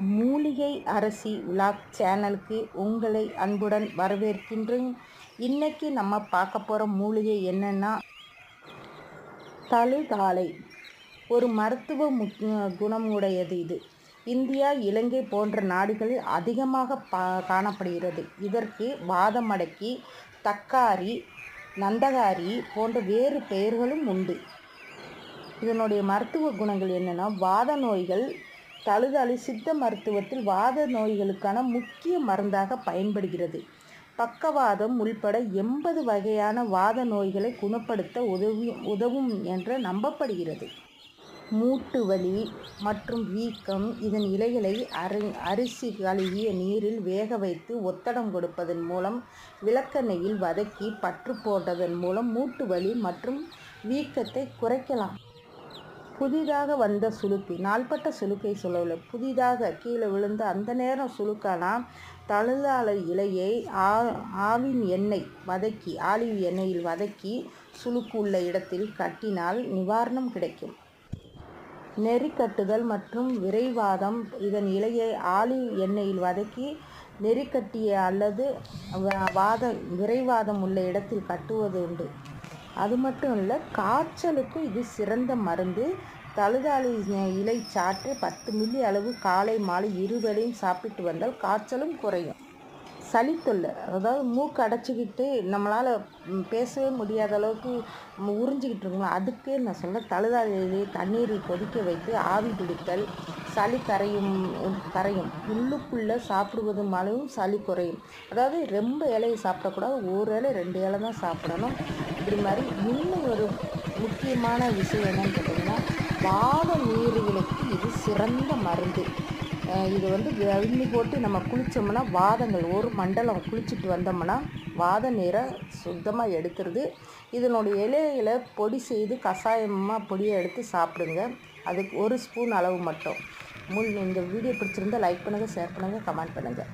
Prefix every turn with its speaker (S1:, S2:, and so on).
S1: மூலிகை அரசி விளாக் சேனலுக்கு உங்களை அன்புடன் வரவேற்கின்றேன். இன்றைக்கி நம்ம பார்க்க போகிற மூலிகை என்னென்னா தழுதாலை ஒரு மருத்துவ முக் குணம் உடையது இது. இந்தியா இலங்கை போன்ற நாடுகளில் அதிகமாக பா காணப்படுகிறது. இதற்கு வாதமடக்கி தக்காரி நந்தகாரி போன்ற வேறு பெயர்களும் உண்டு. இதனுடைய மருத்துவ குணங்கள் என்னென்னா வாத நோய்கள் தழுதாளி சித்த மருத்துவத்தில் வாத நோய்களுக்கான முக்கிய மருந்தாக பயன்படுகிறது. பக்கவாதம் உள்பட எண்பது வகையான வாத நோய்களை குணப்படுத்த உதவி உதவும் என்று நம்பப்படுகிறது. மூட்டு வலி மற்றும் வீக்கம் இதன் இலைகளை அரி அரிசி கழுவிய நீரில் வேக வைத்து ஒத்தடம் கொடுப்பதன் மூலம் விளக்கெண்ணெயில் வதக்கி பற்று போட்டதன் மூலம் மூட்டு வலி மற்றும் வீக்கத்தை குறைக்கலாம். புதிதாக வந்த சுளுக்கு நாள்பட்ட சுளுக்கை சொல்லவில்லை. புதிதாக கீழே விழுந்த அந்த நேரம் சுளுக்கானா தழுதாளர் இலையை ஆ ஆவின் எண்ணெய் வதக்கி ஆலிவ் எண்ணெயில் வதக்கி சுளுக்கு உள்ள இடத்தில் கட்டினால் நிவாரணம் கிடைக்கும். நெறிக்கட்டுதல் மற்றும் விரைவாதம் இதன் இலையை ஆலிவ் எண்ணெயில் வதக்கி நெறிக்கட்டிய அல்லது வாத விரைவாதம் உள்ள இடத்தில் கட்டுவது உண்டு. அது மட்டும் இல்லை காய்ச்சலுக்கும் இது சிறந்த மருந்து. தழுதாளி இலை சாற்று பத்து மில்லி அளவு காலை மாலை இருவேளையும் சாப்பிட்டு வந்தால் காய்ச்சலும் குறையும். சளி தொல்லை அதாவது மூக்கு அடைச்சிக்கிட்டு நம்மளால் பேசவே முடியாத அளவுக்கு உறிஞ்சிக்கிட்டு இருக்கோம் அதுக்கே நான் சொல்ல தழுதாளி தண்ணீரை தண்ணீரில் கொதிக்க வைத்து ஆவி பிடித்தல் சளி கரையும் கரையும். உள்ளுக்குள்ளே சாப்பிடுவது மூலமும் சளி குறையும். அதாவது ரொம்ப இலையை சாப்பிடக்கூடாது ஒரு இலை ரெண்டு இலை தான் சாப்பிடணும். இப்படி மாதிரி இன்னும் ஒரு முக்கியமான விஷயம் என்னன்னு கேட்டிங்கன்னா வாத நீரிகளுக்கு இது சிறந்த மருந்து. இது வந்து வெண்ணி போட்டு நம்ம குளித்தோம்னா வாதங்கள் ஒரு மண்டலம் குளிச்சுட்டு வந்தோம்னா வாத நீரை சுத்தமாக எடுக்கிறது இதனுடைய இலைகளை பொடி செய்து கஷாயமாக பொடியை எடுத்து சாப்பிடுங்க. அதுக்கு ஒரு ஸ்பூன் அளவு மட்டும். முள் இந்த வீடியோ பிடிச்சிருந்தால் லைக் பண்ணுங்கள் ஷேர் பண்ணுங்கள் கமெண்ட் பண்ணுங்கள்